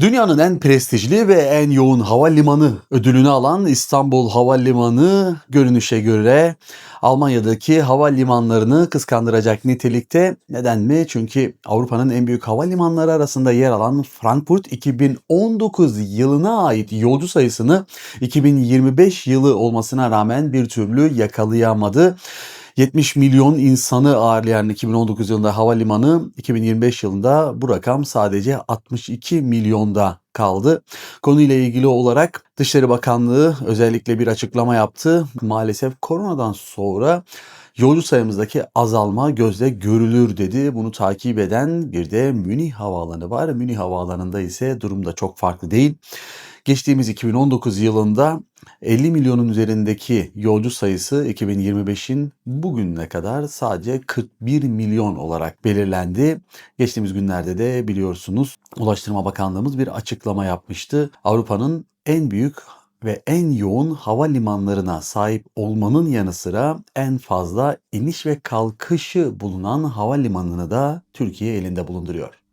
Dünyanın en prestijli ve en yoğun havalimanı ödülünü alan İstanbul Havalimanı görünüşe göre Almanya'daki havalimanlarını kıskandıracak nitelikte. Neden mi? Çünkü Avrupa'nın en büyük havalimanları arasında yer alan Frankfurt 2019 yılına ait yolcu sayısını 2025 yılı olmasına rağmen bir türlü yakalayamadı. 70 milyon insanı ağırlayan 2019 yılında havalimanı 2025 yılında bu rakam sadece 62 milyonda kaldı. Konuyla ilgili olarak Dışişleri Bakanlığı özellikle bir açıklama yaptı. Maalesef koronadan sonra yolcu sayımızdaki azalma gözle görülür dedi. Bunu takip eden bir de Münih Havaalanı var. Münih Havaalanı'nda ise durum da çok farklı değil. Geçtiğimiz 2019 yılında 50 milyonun üzerindeki yolcu sayısı 2025'in bugününe kadar sadece 41 milyon olarak belirlendi. Geçtiğimiz günlerde de biliyorsunuz Ulaştırma Bakanlığımız bir açıklama yapmıştı. Avrupa'nın en büyük ve en yoğun havalimanlarına sahip olmanın yanı sıra en fazla iniş ve kalkışı bulunan havalimanını da Türkiye elinde bulunduruyor.